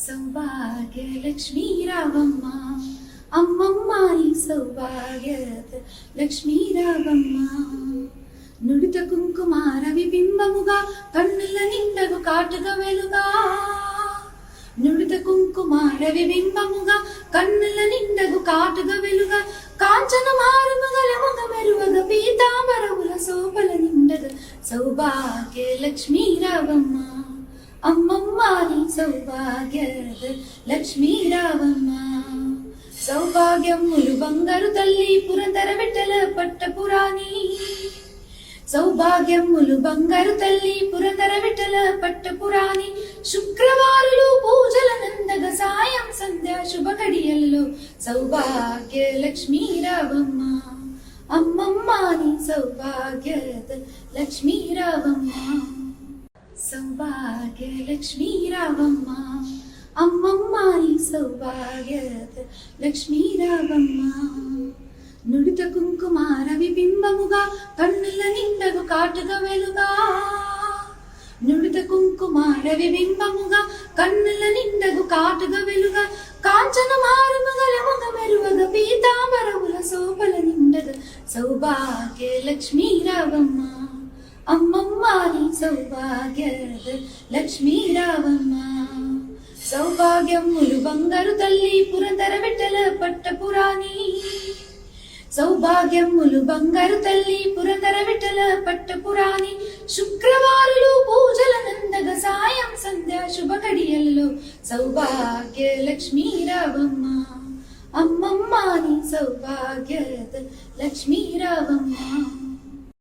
സൗഭാഗ്യലക്ഷ്മി രാവമ്മ അമ്മമ്മ നീ സൗഭാഗ്യ ലക്ഷ്മി രാവമ്മ నుడిత కుంకుమ రవి బింబముగా కన్నుల నిండగు కాటుక వెలుగా నుడిత కుంకుమ రవి బింబముగా కన్నుల నిండగు కాటుక వెలుగా కాంచన మారుముగల ముగ మెరువగ పీతాంబరముల సోపల నిండగ సౌభాగ్య లక్ష్మీ రావమ్మ అమ్మమ్మ నీ సౌభాగ్య లక్ష్మీ రావమ్మ. సౌభాగ్యములు బంగారు తల్లి పురందర విట్టల పట్టపురాణి. సౌభాగ్యములు బంగారు తల్లి పురందర విఠల పట్టపురాణి. శుక్రవారులు పూజల నందగ సాయం సంధ్యా శుభ గడియల్లో సౌభాగ్య లక్ష్మీ రావమ్మ. అమ్మమ్మ నీ సౌభాగ్య లక్ష్మీ రావమ్మ. సౌభాగ్య లక్ష్మీ రావమ్మ అమ్మమ్మ నీ సౌభాగ్య లక్ష్మీ రావమ్మ నుడిత కుంకుమార విబింబముగా కన్నుల నిండగు కాటుగా వెలుగా। నుడిత కుంకుమార విబింబముగా కన్నుల నిండగు కాటుగా వెలుగా। కాంచన మారుమగల ముగ మెరువగ పీతాంబరముల సోపల నిండగ సౌభాగ్య లక్ష్మీ రావమ్మ అమ్మమ్మ నీ సౌభాగ్య లక్ష్మీ రావమ్మ. సౌభాగ్యములు బంగారు తల్లి పురందర విట్టల పట్టపురాణి సౌభాగ్యములు బంగారు తల్లి పురందర విఠల పట్టపురాణి శుక్రవారులు పూజల నందగ సాయం సంధ్య శుభ కడియల్లో సౌభాగ్య లక్ష్మీ రావమ్మ. అమ్మమ్మాని నీ సౌభాగ్య లక్ష్మీ రావమ్మ.